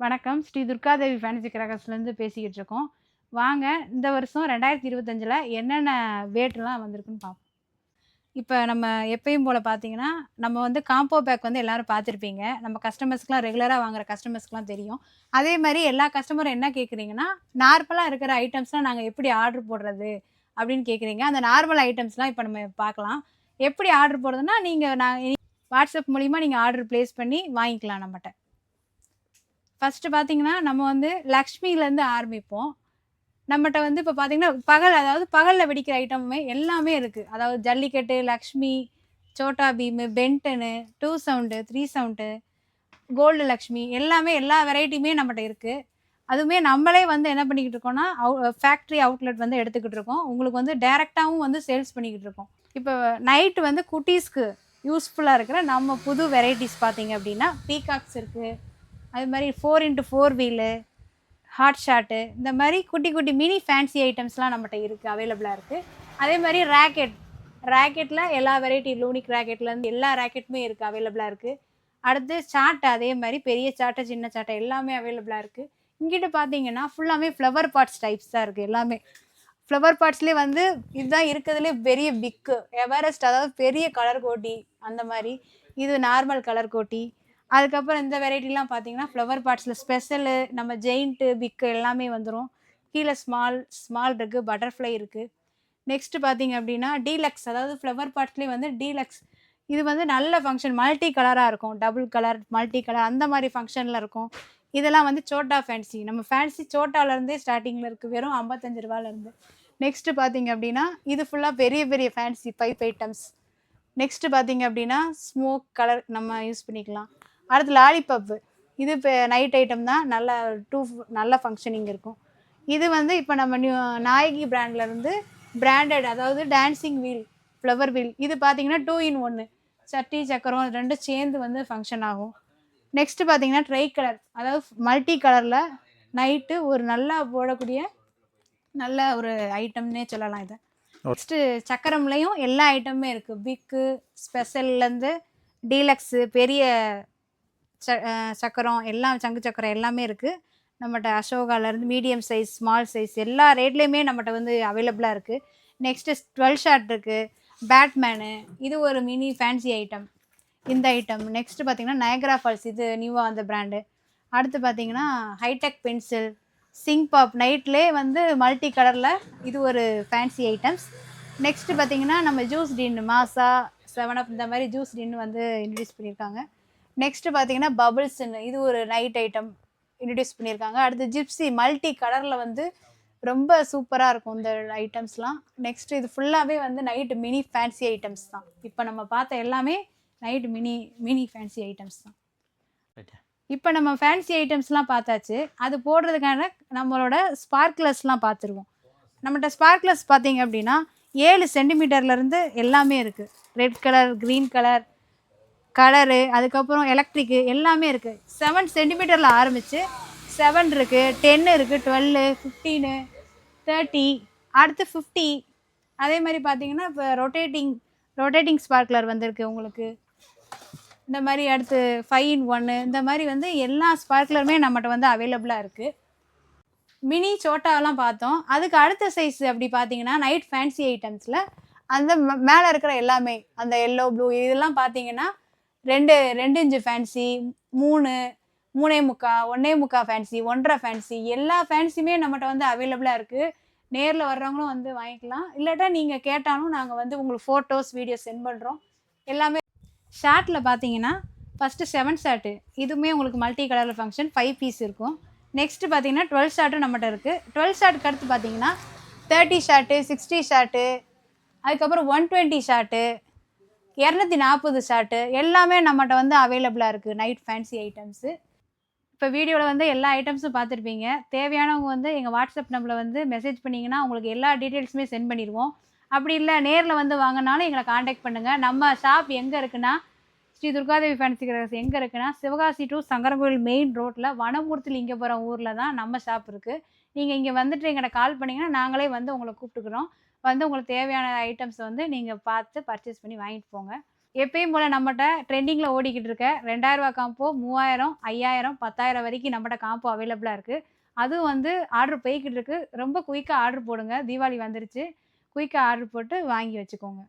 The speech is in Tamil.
வணக்கம். ஸ்ரீ துர்காதேவி ஃபேன்சி கிராகர்ஸ்லேருந்து பேசிக்கிட்டு இருக்கோம். வாங்க இந்த வருஷம் ரெண்டாயிரத்தி இருபத்தஞ்சில் என்னென்ன வேட்லாம் வந்திருக்குன்னு பார்ப்போம் இப்போ நம்ம எப்பயும் போல் பார்த்தீங்கன்னா நம்ம வந்து காம்போ பேக் வந்து எல்லோரும் பார்த்துருப்பீங்க நம்ம கஸ்டமர்ஸ்க்குலாம் ரெகுலராக வாங்குற கஸ்டமர்ஸ்க்குலாம் தெரியும். அதே மாதிரி எல்லா கஸ்டமரும் என்ன கேட்குறீங்கன்னா நார்மலாக இருக்கிற ஐட்டம்ஸ்லாம் நாங்கள் எப்படி ஆர்டர் போடுறது அப்படின்னு கேட்குறீங்க அந்த நார்மல் ஐட்டம்ஸ்லாம் இப்போ நம்ம பார்க்கலாம் எப்படி ஆர்டர் போடுறதுன்னா நீங்கள் நான் வாட்ஸ்அப் மூலிமா நீங்கள் ஆர்டர் ப்ளேஸ் பண்ணி வாங்கிக்கலாம் நம்மகிட்ட ஃபஸ்ட்டு பார்த்தீங்கன்னா நம்ம வந்து லக்ஷ்மிலேருந்து ஆரம்பிப்போம். நம்மகிட்ட வந்து இப்போ பார்த்தீங்கன்னா பகல் அதாவது பகலில் வெடிக்கிற ஐட்டமுமே எல்லாமே இருக்குது அதாவது jallikattu Lakshmi Chhota Bheem பென்டனு two sound three sound gold Lakshmi எல்லாமே எல்லா வெரைட்டியுமே நம்மகிட்ட இருக்குது அதுவுமே நம்மளே வந்து என்ன பண்ணிக்கிட்டு இருக்கோம்னா அவு ஃபேக்ட்ரி அவுட்லெட் வந்து எடுத்துக்கிட்டு இருக்கோம். உங்களுக்கு வந்து டைரெக்டாகவும் வந்து சேல்ஸ் பண்ணிக்கிட்டு இருக்கோம். இப்போ நைட்டு வந்து குட்டீஸ்க்கு யூஸ்ஃபுல்லாக இருக்கிற நம்ம புது வெரைட்டிஸ் பார்த்தீங்க அப்படின்னா பீகாக்ஸ் இருக்குது அது மாதிரி four into four wheel hot shot இந்த மாதிரி குட்டி குட்டி மினி ஃபேன்சி ஐட்டம்ஸ்லாம் நம்மகிட்ட இருக்குது அவைலபிளாக இருக்குது அதே மாதிரி ரேக்கெட் ரேக்கெட்டில் எல்லா வெரைட்டி லூனிக் ரேக்கெட்லேருந்து எல்லா ரேக்கெட்டுமே இருக்குது அவைலபிளாக இருக்குது அடுத்து சாட்டை அதே மாதிரி பெரிய சாட்டை சின்ன சாட்டை எல்லாமே அவைலபிளாக இருக்குது இங்கிட்ட பார்த்தீங்கன்னா ஃபுல்லாமே ஃப்ளவர் பாட்ஸ் டைப்ஸ் தான் இருக்குது எல்லாமே. ஃப்ளவர் பாட்ஸ்லேயே வந்து இதுதான் இருக்கிறதுலே பெரிய பிக்கு எவரெஸ்ட் அதாவது பெரிய கலர் கோட்டி அந்த மாதிரி. இது நார்மல் கலர் கோட்டி. அதுக்கப்புறம் இந்த வெரைட்டிலாம் பார்த்தீங்கன்னா ஃப்ளவர் பாட்ஸில் ஸ்பெஷலு நம்ம ஜெயிண்ட்டு பிக்கு எல்லாமே வந்துடும் கீழே ஸ்மால் ஸ்மால் இருக்குது பட்டர்ஃப்ளை இருக்குது நெக்ஸ்ட்டு பார்த்தீங்க அப்படின்னா டீலக்ஸ் அதாவது ஃப்ளவர் பாட்ஸ்லேயே வந்து டீலக்ஸ் இது வந்து நல்ல ஃபங்க்ஷன் மல்டி கலராக இருக்கும். டபுள் கலர் மல்டி கலர் அந்த மாதிரி ஃபங்க்ஷனில் இருக்கும். இதெல்லாம் வந்து சோட்டா ஃபேன்சி நம்ம ஃபேன்சி சோட்டாலேருந்தே ஸ்டார்டிங்கில் இருக்குது வெறும் ஐம்பத்தஞ்சு ரூபாலேருந்து நெக்ஸ்ட்டு பார்த்தீங்க அப்படின்னா இது ஃபுல்லாக பெரிய பெரிய ஃபேன்சி பைப் ஐட்டம்ஸ் நெக்ஸ்ட்டு பார்த்தீங்க அப்படின்னா ஸ்மோக் கலர் நம்ம யூஸ் பண்ணிக்கலாம். அடுத்து லாலிபப்பு. இது இப்போ நைட் ஐட்டம் தான். நல்ல டூ நல்ல ஃபங்க்ஷனிங் இருக்கும். இது வந்து இப்போ நம்ம நியூ நாயகி பிராண்ட்ல இருந்து பிராண்டட் அதாவது டான்சிங் வீல் ஃப்ளவர் வீல் இது பார்த்தீங்கன்னா டூ இன் ஒன்று சட்டி சக்கரம் ரெண்டும் சேர்ந்து வந்து ஃபங்க்ஷன் ஆகும். நெக்ஸ்ட்டு பார்த்தீங்கன்னா ட்ரை கலர் அதாவது மல்டி கலரில் நைட்டு ஒரு நல்லா போடக்கூடிய நல்ல ஒரு ஐட்டம்னே சொல்லலாம் இதை. நெக்ஸ்ட்டு சக்கரம்லேயும் எல்லா ஐட்டமுமே இருக்குது பிக்கு ஸ்பெஷல்லேருந்து டீலக்ஸு பெரிய ச சக்கரம் எல்லாம் சங்கு சக்கரம் எல்லாமே இருக்குது நம்மகிட்ட அசோகாலேருந்து மீடியம் சைஸ் ஸ்மால் சைஸ் எல்லா ரேட்லேயுமே நம்மகிட்ட வந்து அவைலபிளாக இருக்குது நெக்ஸ்ட்டு டுவெல் ஷார்ட் இருக்குது பேட்மேனு இது ஒரு மினி ஃபேன்சி ஐட்டம். இந்த ஐட்டம். நெக்ஸ்ட்டு பார்த்தீங்கன்னா நயக்ரா ஃபால்ஸ் இது நியூவாக அந்த பிராண்டு. அடுத்து பார்த்தீங்கன்னா ஹைடெக் பென்சில் சிங் பாப் நைட்லே வந்து மல்டி கலரில் இது ஒரு ஃபேன்சி ஐட்டம்ஸ். நெக்ஸ்ட்டு பார்த்தீங்கன்னா நம்ம ஜூஸ் டின்னு மாசா செவன் அப் இந்த மாதிரி ஜூஸ் டின்னு வந்து இன்ட்ரடியூஸ் பண்ணியிருக்காங்க நெக்ஸ்ட்டு பார்த்தீங்கன்னா பபிள்ஸ்ன்னு இது ஒரு நைட் ஐட்டம் இன்ட்ரடியூஸ் பண்ணியிருக்காங்க. அடுத்து ஜிப்ஸி மல்டி கலரில் வந்து ரொம்ப சூப்பராக இருக்கும் இந்த ஐட்டம்ஸ்லாம் நெக்ஸ்ட் இது ஃபுல்லாகவே வந்து நைட்டு மினி ஃபேன்சி ஐட்டம்ஸ் தான். இப்போ நம்ம பார்த்த எல்லாமே night mini mini fancy items தான். இப்போ நம்ம ஃபேன்சி ஐட்டம்ஸ்லாம் பார்த்தாச்சு. அது போடுறதுக்கான நம்மளோட ஸ்பார்க்லர்ஸ்லாம் பார்த்துருவோம். நம்மகிட்ட ஸ்பார்க்லர்ஸ் பார்த்தீங்க அப்படின்னா ஏழு சென்டிமீட்டர்லேருந்து எல்லாமே இருக்குது red colour green colour colour அதுக்கப்புறம் எலக்ட்ரிக்கு எல்லாமே இருக்குது செவன் சென்டிமீட்டரில் ஆரம்பித்து செவன் இருக்குது டென்னு இருக்குது டுவெல்லு ஃபிஃப்டீனு தேர்ட்டி அடுத்து ஃபிஃப்டி அதே மாதிரி பார்த்தீங்கன்னா இப்போ ரொட்டேட்டிங் ரொட்டேட்டிங் ஸ்பார்க்லர் வந்திருக்கு உங்களுக்கு. இந்த மாதிரி அடுத்து ஃபைவ் இன் ஒன்று இந்த மாதிரி வந்து எல்லா ஸ்பார்க்லருமே நம்மகிட்ட வந்து அவைலபிளாக இருக்குது மினி சோட்டாவெலாம் பார்த்தோம். அதுக்கு அடுத்த சைஸ் அப்படி பார்த்தீங்கன்னா நைட் ஃபேன்சி ஐட்டம்ஸில் அந்த மேலே இருக்கிற எல்லாமே அந்த எல்லோ ப்ளூ இதெல்லாம் பார்த்தீங்கன்னா ரெண்டு ரெண்டு இன்ச்சு ஃபேன்சி மூணு மூணே முக்கா ஒன்னே முக்கா ஃபேன்சி ஒன்றரை ஃபேன்சி எல்லா ஃபேன்சியுமே நம்மகிட்ட வந்து அவைலபிளாக இருக்குது நேரில் வர்றவங்களும் வந்து வாங்கிக்கலாம். இல்லாட்டா நீங்கள் கேட்டாலும் நாங்கள் வந்து உங்களுக்கு ஃபோட்டோஸ் வீடியோஸ் சென்ட் பண்ணுறோம் எல்லாமே ஷார்ட்டில் பார்த்தீங்கன்னா ஃபஸ்ட்டு செவன் ஷார்ட்டு இதுவுமே உங்களுக்கு மல்டி கலரில் ஃபங்க்ஷன் ஃபைவ் பீஸ் இருக்கும். நெக்ஸ்ட்டு பார்த்தீங்கன்னா டுவெல் ஷார்ட்டும் நம்மகிட்ட இருக்குது டுவெல் ஷார்ட்டுக்கு அடுத்து பார்த்தீங்கன்னா தேர்ட்டி ஷார்ட்டு சிக்ஸ்டி ஷார்ட்டு அதுக்கப்புறம் ஒன் டுவெண்ட்டி ஷார்ட்டு இரநூத்தி நாற்பது ஷார்ட்டு எல்லாமே நம்மகிட்ட வந்து அவைலபிளாக இருக்குது நைட் ஃபேன்சி ஐட்டம்ஸு இப்போ வீடியோவில் வந்து எல்லா ஐட்டம்ஸும் பார்த்துருப்பீங்க. தேவையானவங்க வந்து எங்கள் வாட்ஸ்அப் நம்பரில் வந்து மெசேஜ் பண்ணிங்கன்னா உங்களுக்கு எல்லா டீட்டெயில்ஸுமே சென்ட் பண்ணிடுவோம். அப்படி இல்லை நேரில் வந்து வாங்கினாலும் எங்களை காண்டாக்ட் பண்ணுங்கள் நம்ம ஷாப் எங்கே இருக்குன்னா ஸ்ரீ துர்காதேவி ஃபேன்சி கிரகஸ் எங்கே இருக்குன்னா சிவகாசி டு சங்கரங்கோயில் மெயின் ரோட்டில் வனமூர்த்தி லிங்கபுரம் ஊரில் தான் நம்ம ஷாப் இருக்குது நீங்கள் இங்கே வந்துட்டு எங்களை கால் பண்ணிங்கன்னா நாங்களே வந்து உங்களை கூப்பிட்டுக்குறோம். வந்து உங்களுக்கு தேவையான ஐட்டம்ஸ் வந்து நீங்கள் பார்த்து பர்ச்சேஸ் பண்ணி வாங்கிட்டு போங்க. எப்பயும் போல் நம்மகிட்ட ட்ரெண்டிங்கில் ஓடிக்கிட்டு இருக்க ரெண்டாயிரரூவா காம்போ மூவாயிரம் ஐயாயிரம் பத்தாயிரம் வரைக்கும் நம்மகிட்ட காம்போ அவைலபிளாக இருக்குது அதுவும் வந்து ஆர்டர் போய்கிட்டு இருக்குது ரொம்ப குயிக்காக ஆர்டர் போடுங்க. தீபாவளி வந்துருச்சு. குயிக்காக ஆர்டர் போட்டு வாங்கி வச்சுக்கோங்க.